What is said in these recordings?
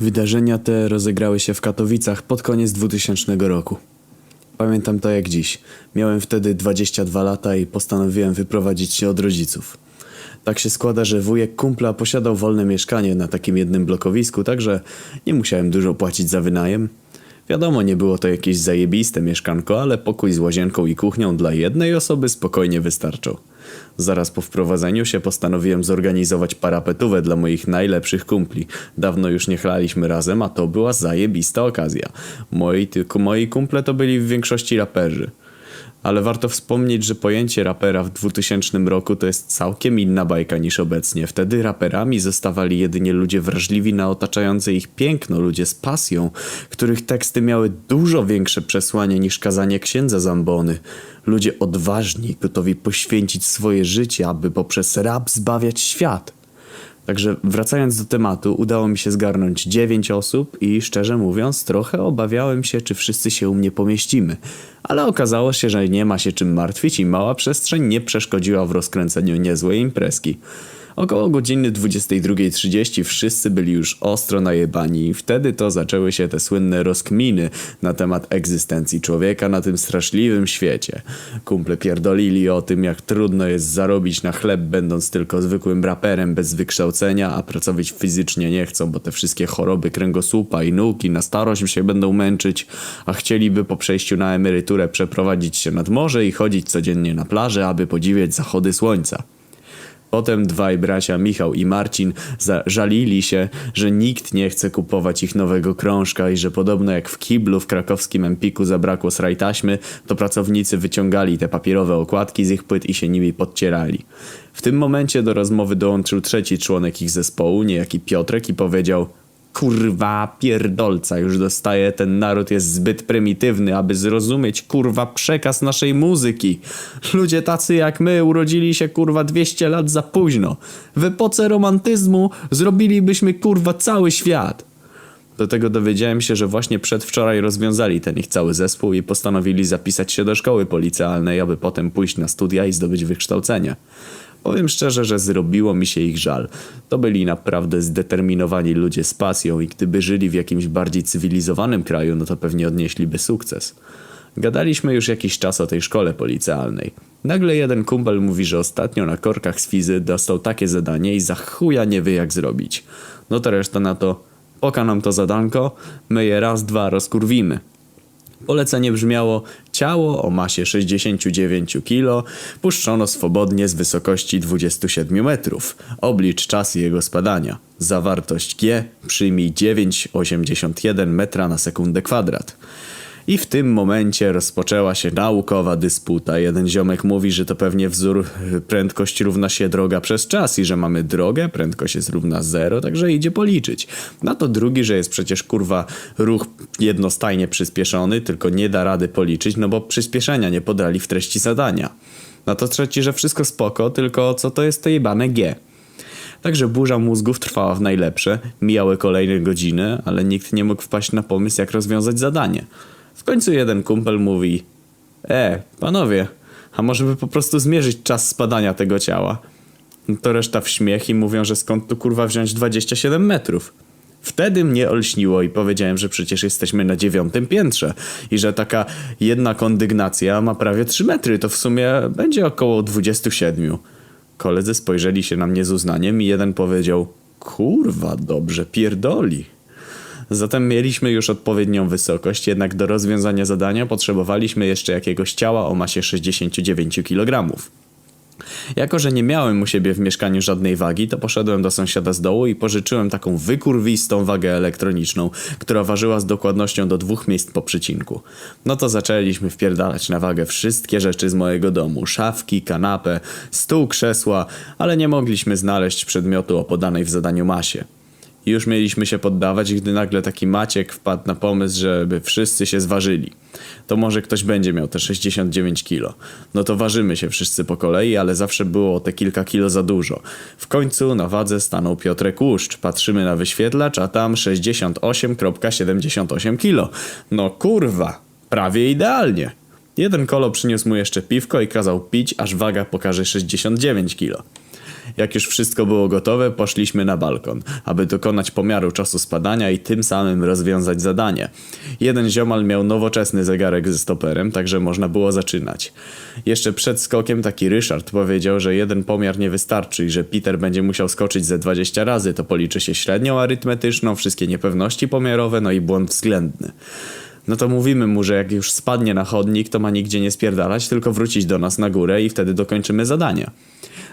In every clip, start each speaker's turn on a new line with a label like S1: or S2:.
S1: Wydarzenia te rozegrały się w Katowicach pod koniec 2000 roku. Pamiętam to jak dziś. Miałem wtedy 22 lata i postanowiłem wyprowadzić się od rodziców. Tak się składa, że wujek kumpla posiadał wolne mieszkanie na takim jednym blokowisku, także nie musiałem dużo płacić za wynajem. Wiadomo, nie było to jakieś zajebiste mieszkanko, ale pokój z łazienką i kuchnią dla jednej osoby spokojnie wystarczał. Zaraz po wprowadzeniu się postanowiłem zorganizować parapetówę dla moich najlepszych kumpli. Dawno już nie chlaliśmy razem, a to była zajebista okazja. Moi, tylko moi kumple to byli w większości raperzy. Ale warto wspomnieć, że pojęcie rapera w 2000 roku to jest całkiem inna bajka niż obecnie. Wtedy raperami zostawali jedynie ludzie wrażliwi na otaczające ich piękno, ludzie z pasją, których teksty miały dużo większe przesłanie niż kazanie księdza Zambony. Ludzie odważni, gotowi poświęcić swoje życie, aby poprzez rap zbawiać świat. Także wracając do tematu, udało mi się zgarnąć 9 osób i szczerze mówiąc, trochę obawiałem się, czy wszyscy się u mnie pomieścimy. Ale okazało się, że nie ma się czym martwić i mała przestrzeń nie przeszkodziła w rozkręceniu niezłej imprezki. Około godziny 22.30 wszyscy byli już ostro najebani i wtedy to zaczęły się te słynne rozkminy na temat egzystencji człowieka na tym straszliwym świecie. Kumple pierdolili o tym, jak trudno jest zarobić na chleb będąc tylko zwykłym raperem bez wykształcenia, a pracować fizycznie nie chcą, bo te wszystkie choroby kręgosłupa i nóg na starość się będą męczyć, a chcieliby po przejściu na emeryturę przeprowadzić się nad morze i chodzić codziennie na plażę, aby podziwiać zachody słońca. Potem dwaj bracia Michał i Marcin żalili się, że nikt nie chce kupować ich nowego krążka i że podobno jak w kiblu w krakowskim Empiku zabrakło sraj taśmy, to pracownicy wyciągali te papierowe okładki z ich płyt i się nimi podcierali. W tym momencie do rozmowy dołączył trzeci członek ich zespołu, niejaki Piotrek i powiedział Kurwa pierdolca już dostaje, ten naród jest zbyt prymitywny, aby zrozumieć kurwa przekaz naszej muzyki. Ludzie tacy jak my urodzili się kurwa 200 lat za późno. W epoce romantyzmu zrobilibyśmy kurwa cały świat. Do tego dowiedziałem się, że właśnie przedwczoraj rozwiązali ten ich cały zespół i postanowili zapisać się do szkoły policealnej, aby potem pójść na studia i zdobyć wykształcenie. Powiem szczerze, że zrobiło mi się ich żal. To byli naprawdę zdeterminowani ludzie z pasją i gdyby żyli w jakimś bardziej cywilizowanym kraju, no to pewnie odnieśliby sukces. Gadaliśmy już jakiś czas o tej szkole policealnej. Nagle jeden kumpel mówi, że ostatnio na korkach z fizy dostał takie zadanie i za chuja nie wie jak zrobić. No to reszta na to, poka nam to zadanko, my je raz, dwa rozkurwimy. Polecenie brzmiało: ciało o masie 69 kg puszczono swobodnie z wysokości 27 metrów. Oblicz czas jego spadania. Zawartość G przyjmij 9,81 metra na sekundę kwadrat. I w tym momencie rozpoczęła się naukowa dysputa. Jeden ziomek mówi, że to pewnie wzór y, prędkość równa się droga przez czas i że mamy drogę, prędkość jest równa zero, także idzie policzyć. Na to drugi, że jest przecież kurwa ruch jednostajnie przyspieszony, tylko nie da rady policzyć, no bo przyspieszenia nie podali w treści zadania. Na to trzeci, że wszystko spoko, tylko co to jest to jebane G. Także burza mózgów trwała w najlepsze, mijały kolejne godziny, ale nikt nie mógł wpaść na pomysł, jak rozwiązać zadanie. W końcu jeden kumpel mówi: E, panowie, a może by po prostu zmierzyć czas spadania tego ciała? To reszta w śmiech i mówią, że skąd tu kurwa wziąć 27 metrów. Wtedy mnie olśniło i powiedziałem, że przecież jesteśmy na dziewiątym piętrze i że taka jedna kondygnacja ma prawie 3 metry, to w sumie będzie około 27. Koledzy spojrzeli się na mnie z uznaniem i jeden powiedział: Kurwa, dobrze pierdoli. Zatem mieliśmy już odpowiednią wysokość, jednak do rozwiązania zadania potrzebowaliśmy jeszcze jakiegoś ciała o masie 69 kg. Jako, że nie miałem u siebie w mieszkaniu żadnej wagi, to poszedłem do sąsiada z dołu i pożyczyłem taką wykurwistą wagę elektroniczną, która ważyła z dokładnością do dwóch miejsc po przycinku. No to zaczęliśmy wpierdalać na wagę wszystkie rzeczy z mojego domu. Szafki, kanapę, stół, krzesła, ale nie mogliśmy znaleźć przedmiotu o podanej w zadaniu masie. Już mieliśmy się poddawać, gdy nagle taki Maciek wpadł na pomysł, żeby wszyscy się zważyli. To może ktoś będzie miał te 69 kilo. No to ważymy się wszyscy po kolei, ale zawsze było te kilka kilo za dużo. W końcu na wadze stanął Piotrek Łuszcz. Patrzymy na wyświetlacz, a tam 68,78 kilo. No kurwa, prawie idealnie. Jeden kolo przyniósł mu jeszcze piwko i kazał pić, aż waga pokaże 69 kilo. Jak już wszystko było gotowe, poszliśmy na balkon, aby dokonać pomiaru czasu spadania i tym samym rozwiązać zadanie. Jeden ziomal miał nowoczesny zegarek ze stoperem, także można było zaczynać. Jeszcze przed skokiem taki Ryszard powiedział, że jeden pomiar nie wystarczy i że Peter będzie musiał skoczyć ze 20 razy, to policzy się średnią arytmetyczną, wszystkie niepewności pomiarowe, no i błąd względny. No to mówimy mu, że jak już spadnie na chodnik, to ma nigdzie nie spierdalać, tylko wrócić do nas na górę i wtedy dokończymy zadanie.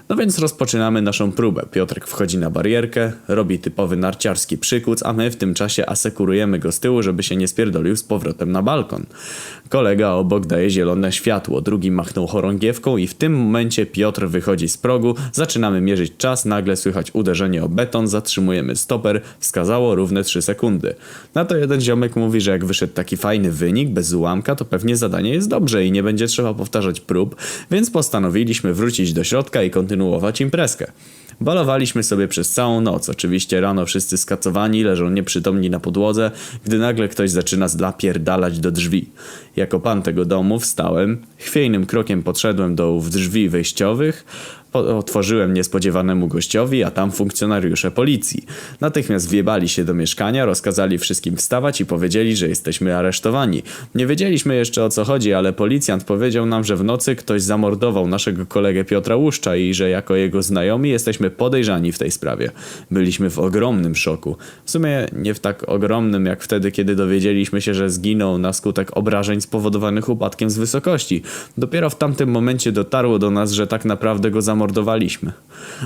S1: No więc rozpoczynamy naszą próbę. Piotrek wchodzi na barierkę, robi typowy narciarski przykuc, a my w tym czasie asekurujemy go z tyłu, żeby się nie spierdolił z powrotem na balkon. Kolega obok daje zielone światło, drugi machnął chorągiewką i w tym momencie Piotr wychodzi z progu, zaczynamy mierzyć czas, nagle słychać uderzenie o beton, zatrzymujemy stoper, wskazało równe 3 sekundy. Na to jeden ziomek mówi, że jak wyszedł taki fajny wynik, bez ułamka, to pewnie zadanie jest dobrze i nie będzie trzeba powtarzać prób, więc postanowiliśmy wrócić do środka i kontynuować imprezkę. Balowaliśmy sobie przez całą noc. Oczywiście rano wszyscy skacowani, leżą nieprzytomni na podłodze, gdy nagle ktoś zaczyna zlapierdalać do drzwi. Jako pan tego domu wstałem, chwiejnym krokiem podszedłem do drzwi wejściowych, otworzyłem niespodziewanemu gościowi, a tam funkcjonariusze policji. Natychmiast wjebali się do mieszkania, rozkazali wszystkim wstawać i powiedzieli, że jesteśmy aresztowani. Nie wiedzieliśmy jeszcze o co chodzi, ale policjant powiedział nam, że w nocy ktoś zamordował naszego kolegę Piotra Łuszcza i że jako jego znajomi jesteśmy podejrzani w tej sprawie. Byliśmy w ogromnym szoku. W sumie nie w tak ogromnym jak wtedy, kiedy dowiedzieliśmy się, że zginął na skutek obrażeń spowodowanych upadkiem z wysokości. Dopiero w tamtym momencie dotarło do nas, że tak naprawdę go zamordowaliśmy.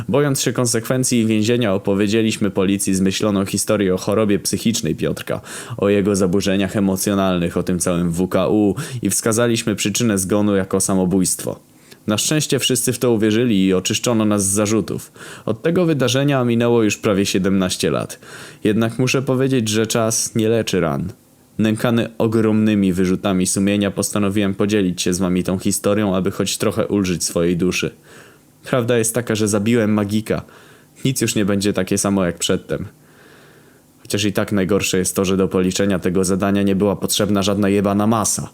S1: Bojąc się konsekwencji więzienia, opowiedzieliśmy policji zmyśloną historię o chorobie psychicznej Piotrka, o jego zaburzeniach emocjonalnych, o tym całym WKU i wskazaliśmy przyczynę zgonu jako samobójstwo. Na szczęście wszyscy w to uwierzyli i oczyszczono nas z zarzutów. Od tego wydarzenia minęło już prawie 17 lat. Jednak muszę powiedzieć, że czas nie leczy ran. Nękany ogromnymi wyrzutami sumienia postanowiłem podzielić się z wami tą historią, aby choć trochę ulżyć swojej duszy. Prawda jest taka, że zabiłem magika. Nic już nie będzie takie samo jak przedtem. Chociaż i tak najgorsze jest to, że do policzenia tego zadania nie była potrzebna żadna jebana masa.